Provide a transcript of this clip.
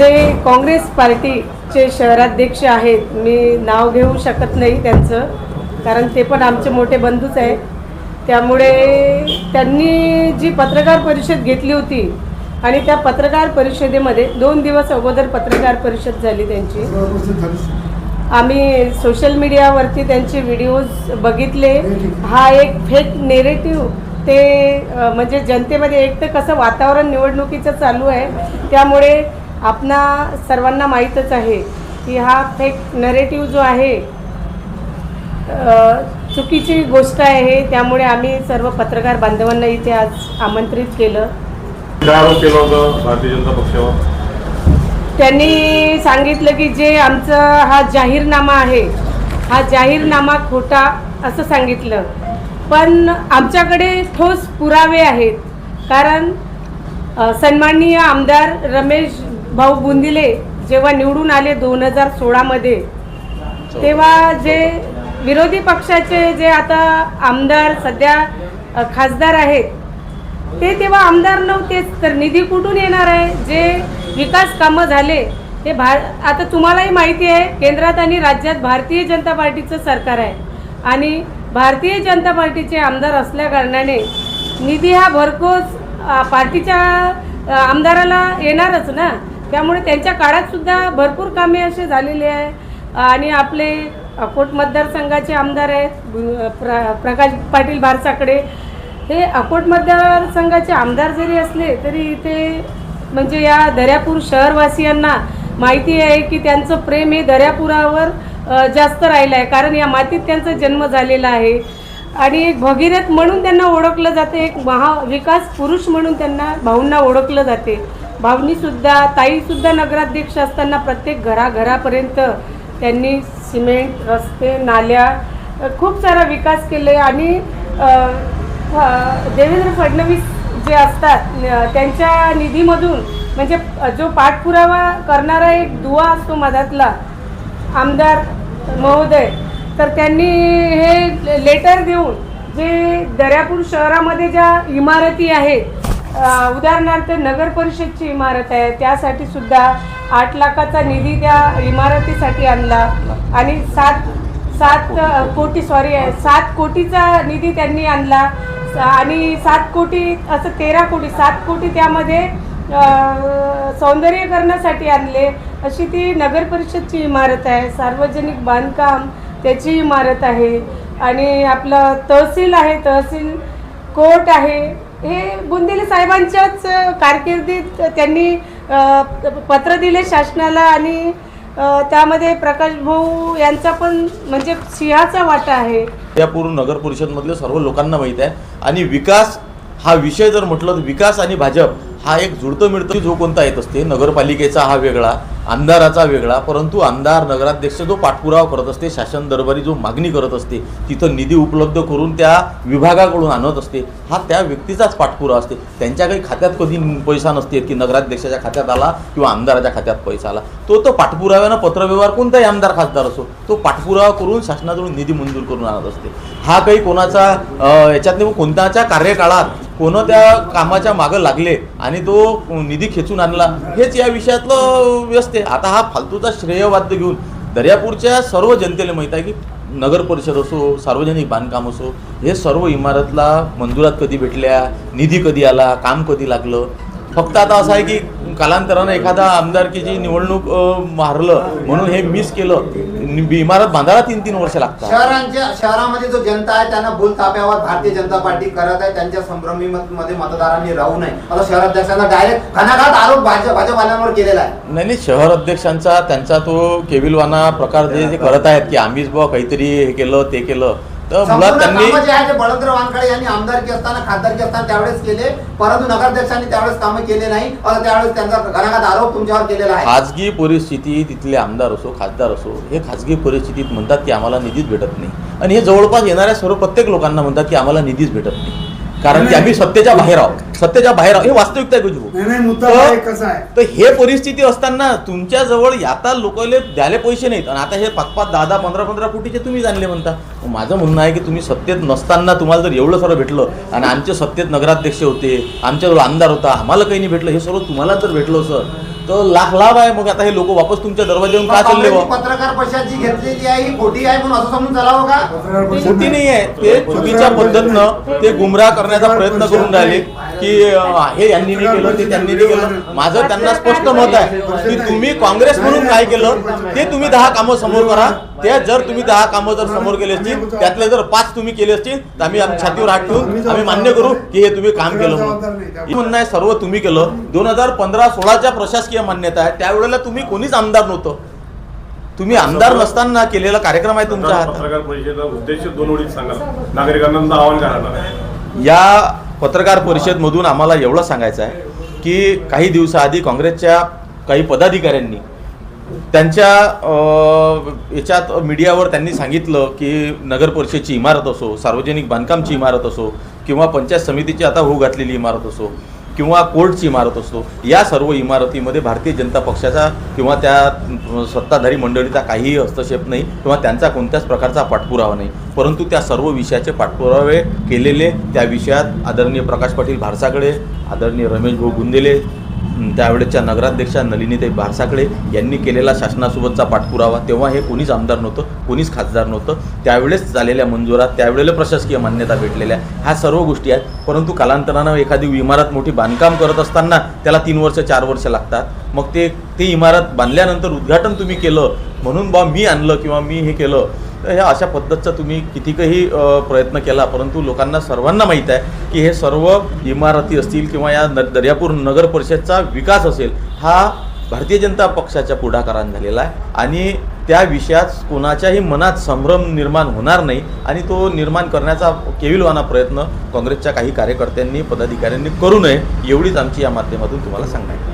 जे काँग्रेस पार्टीचे शहराध्यक्ष आहेत मी नाव घेऊ शकत नाही त्यांचं कारण ते पण आमचे मोठे बंधूच आहेत. त्यामुळे त्यांनी जी पत्रकार परिषद घेतली होती आणि त्या पत्रकार परिषदेमध्ये दोन दिवस अगोदर पत्रकार परिषद झाली त्यांची. आम्ही सोशल मीडियावरती त्यांचे व्हिडिओज बघितले. हा एक फेक नेरेटिव्ह ते म्हणजे जनतेमध्ये एक तर कसं वातावरण निवडणुकीचं चालू आहे त्यामुळे आपणा सर्वांना माहीतच आहे की हा फेक नरेटिव्ह जो आहे चुकीची गोष्ट आहे. त्यामुळे आम्ही सर्व पत्रकार बांधवांना इथे आज आमंत्रित केलं. भारतीय जनता पक्षावर. त्यांनी सांगितलं की जे आमचं हा जाहीरनामा आहे हा जाहीरनामा खोटा असं सांगितलं. पण आमच्याकडे ठोस पुरावे आहेत. कारण सन्माननीय आमदार रमेश भाऊ बुंदिले जेव्हा निवडून आले दोन हजार सोळामध्ये तेव्हा जे विरोधी पक्षाचे जे आता आमदार सध्या खासदार आहेत ते तेव्हा आमदार नव्हतेच तर निधी कुठून येणार आहे? जे विकास कामं झाले ते भार आता तुम्हालाही माहिती आहे केंद्रात आणि राज्यात भारतीय जनता पार्टीचं सरकार आहे. आणि भारतीय जनता पार्टीचे आमदार असल्या कारणाने निधी हा भरघोस पार्टीच्या आमदाराला येणारच ना. त्यामुळे त्यांच्या काळात सुद्धा भरपूर कामे असे झालेले आहे. आणि आपले अकोट मतदारसंघाचे आमदार आहेत प्र प्रकाश पाटील भारसाकडे हे अकोट मतदारसंघाचे आमदार जरी असले तरी इथे म्हणजे या दर्यापूर शहरवासियांना माहिती आहे की त्यांचं प्रेम हे दर्यापुरावर जास्त राहिलं आहे. कारण या मातीत त्यांचा जन्म झालेला आहे. आणि एक भगीरथ म्हणून त्यांना ओळखलं जाते एक महाविकास पुरुष म्हणून त्यांना भाऊंना ओळखलं जाते. भावनीसुद्धा ताईसुद्धा नगराध्यक्ष असताना प्रत्येक घराघरापर्यंत त्यांनी सिमेंट रस्ते नाल्या खूप सारा विकास केले. आणि देवेंद्र फडणवीस जे असतात त्यांच्या निधीमधून म्हणजे जो पाठपुरावा करणारा एक दुवा असतो मधातला आमदार महोदय तर त्यांनी हे लेटर देऊन जे दर्यापूर शहरामध्ये ज्या इमारती आहेत उदाहरणार्थ नगर परिषदची इमारत आहे त्यासाठी सुद्धा आठ लाखाचा निधी त्या इमारतीसाठी आणला. आणि सात सात कोटी सॉरी सात कोटीचा निधी त्यांनी आणला. आणि सात कोटी असं तेरा कोटी सात कोटी त्यामध्ये सौंदर्यकरणासाठी सौंदर्यीकरणासाठी आणले. अशी ती नगर परिषदची इमारत आहे. सार्वजनिक बांधकाम त्याची इमारत आहे. आणि आपलं तहसील आहे तहसील कोर्ट आहे. हे बुंदेले साहेबांच्याच कारकिर्दीत त्यांनी पत्र दिले शासनाला आणि त्यामध्ये प्रकाश भाऊ यांचा पण म्हणजे सिंहाचा वाटा आहे. या पूर्ण नगर परिषदमधले सर्व लोकांना माहीत आहे. आणि विकास हा विषय जर म्हटलं तर विकास आणि भाजप हा एक जुळतं मिळतं. जो कोणता येत असते? नगरपालिकेचा हा वेगळा. आमदाराचा वेगळा परंतु आमदार नगराध्यक्ष जो पाठपुरावा करत असते शासन दरबारी जो मागणी करत असते तिथं निधी उपलब्ध करून त्या विभागाकडून आणत असते. हा त्या व्यक्तीचाच पाठपुरावा असते. त्यांच्या काही खात्यात कधी पैसा नसते की नगराध्यक्षाच्या खात्यात आला किंवा आमदाराच्या खात्यात पैसा आला. तो तो पाठपुराव्यानं पत्रव्यवहार कोणताही आमदार खासदार असो तो पाठपुरावा करून शासनाकडून निधी मंजूर करून आणत असते. हा काही कोणाचा याच्यात कोणताच्या कोणत्याच्या कार्यकाळात कोण त्या कामाच्या मागं लागले आणि तो निधी खेचून आणला हेच या विषयातलं व्यस्त आहे. आता हा फालतूचा श्रेयवाद्य घेऊन दर्यापूरच्या सर्व जनतेला माहीत आहे की नगर परिषद असो सार्वजनिक बांधकाम असो हे सर्व इमारतला मंजुरात कधी भेटल्या निधी कधी आला काम कधी लागलं? फक्त आता असं आहे की कालांतरानं एखादा आमदारकीची निवडणूक मारलं म्हणून हे मिस केलं इमारत बांधायला तीन तीन वर्ष लागतात. शहरांच्या शहरामध्ये जो जनता आहे त्यांना भूल ताप्यावर भारतीय जनता पार्टी करत आहे त्यांच्या संभ्रमी मध्ये मतदारांनी राहू नये. आता शहराध्यक्षांना डायरेक्ट घणाघात आरोप भाजप भाजपवाल्यांवर केलेला आहे. नाही नाही शहर अध्यक्षांचा त्यांचा तो केविलवाना प्रकार जे जे करत आहेत की आम्हीच बुवा काहीतरी हे केलं ते केलं तर मुळात संपूर्ण त्यांनी कामं जे आहे ते बळवंतराव वानखडे यांनी आमदारकी असताना खासदारकी असताना त्यावेळेस केले. परंतु नगराध्यक्षांनी त्यावेळेस कामं केले नाही. त्यावेळेस त्यांचा आरोप तुमच्यावर केलेला आहे. खाजगी परिस्थिती तिथले आमदार असो खासदार असो हे खाजगी परिस्थितीत म्हणतात की आम्हाला निधीच भेटत नाही. आणि हे जवळपास येणाऱ्या सर्व प्रत्येक लोकांना म्हणतात की आम्हाला निधीच भेटत नाही. कारण की आम्ही सत्तेच्या बाहेर आहोत. सत्तेच्या बाहेर आहोत. हे वास्तविकता आहे गुजबू तर- हा परिस्थिती असताना तुमच्या जवळ आता लोकांना द्यायला पैसे नाहीत. आणि आता हे पाच पाच दहा दहा पंधरा पंधरा कोटीचे तुम्ही जाणले म्हणता. माझं म्हणणं आहे की तुम्ही सत्तेत नसताना तुम्हाला जर एवढं सर्व भेटलं आणि आमचे सत्तेत नगराध्यक्ष होते आमच्याजवळ आमदार होता आम्हाला काही नाही भेटलं हे सर्व तुम्हाला जर भेटलं असं तर लाख लाभ आहे. मग आता हे लोक वापस तुमच्या दरवाजावरून का चालले पत्रकार जी घेतलेली आहे ही खोटी आहे म्हणून असं समजून चालावं का? खोटी नाही आहे ते चुकीच्या पद्धतीनं ते गुमराह करण्याचा प्रयत्न करून राहिले. की हे यांनी नाही केलं ते त्यांनी नाही केलं. माझं त्यांना स्पष्ट मत आहे की तुम्ही काँग्रेस म्हणून काय केलं ते तुम्ही दहा कामं समोर करा. त्या जर तुम्ही दहा कामं जर समोर केले असतील त्यातले जर पाच तुम्ही केले असतील तर आम्ही छातीवर हात ठेवून आम्ही मान्य करू की हे तुम्ही काम केलं म्हणून. म्हणणं आहे सर्व तुम्ही केलं. दोन हजार पंधरा सोळाच्या प्रशासकीय मान्यता आहे. त्यावेळेला तुम्ही कोणीच आमदार नव्हतं. तुम्ही आमदार नसताना केलेला कार्यक्रम आहे पत्रकार परिषदेचा उद्देश दोन ओळीत सांगा नागरिकांना आवाहन आहे या पत्रकार परिषदमधून आम्हाला एवढं सांगायचं आहे की काही दिवसाआधी काँग्रेसच्या काही पदाधिकाऱ्यांनी त्यांच्या याच्यात मीडियावर त्यांनी सांगितलं की नगर परिषदची इमारत असो सार्वजनिक बांधकामची इमारत असो किंवा पंचायत समितीची आता होऊ घातलेली इमारत असो किंवा कोर्टची इमारत असतो या सर्व इमारतीमध्ये भारतीय जनता पक्षाचा किंवा त्या सत्ताधारी मंडळीचा काहीही हस्तक्षेप नाही किंवा त्यांचा कोणत्याच प्रकारचा पाठपुरावा नाही. परंतु त्या सर्व विषयाचे पाठपुरावे केलेले त्या विषयात आदरणीय प्रकाश पाटील भारसाकडे आदरणीय रमेश भाऊ गुंदेले त्यावेळेच्या नगराध्यक्षा नलिनीताई भारसाकडे यांनी केलेला शासनासोबतचा पाठपुरावा. तेव्हा हे कोणीच आमदार नव्हतं कोणीच खासदार नव्हतं. त्यावेळेस झालेल्या मंजुरात त्यावेळेला प्रशासकीय मान्यता भेटलेल्या ह्या सर्व गोष्टी आहेत. परंतु कालांतरानं एखादी इमारत मोठी बांधकाम करत असताना त्याला तीन वर्ष चार वर्ष लागतात. मग ते ती इमारत बांधल्यानंतर उद्घाटन तुम्ही केलं म्हणून बा मी आणलं किंवा मी हे केलं. ह्या अशा पद्धतीचा तुम्ही कितीकही प्रयत्न केला परंतु लोकांना सर्वांना माहीत आहे की हे सर्व इमारती असतील किंवा या न दर्यापूर नगर परिषदचा विकास असेल हा भारतीय जनता पक्षाच्या पुढाकारानं झालेला आहे. आणि त्या विषयात कोणाच्याही मनात संभ्रम निर्माण होणार नाही आणि तो निर्माण करण्याचा केविलवाना प्रयत्न काँग्रेसच्या काही कार्यकर्त्यांनी पदाधिकाऱ्यांनी करू नये एवढीच आमची या माध्यमातून तुम्हाला सांगण्यात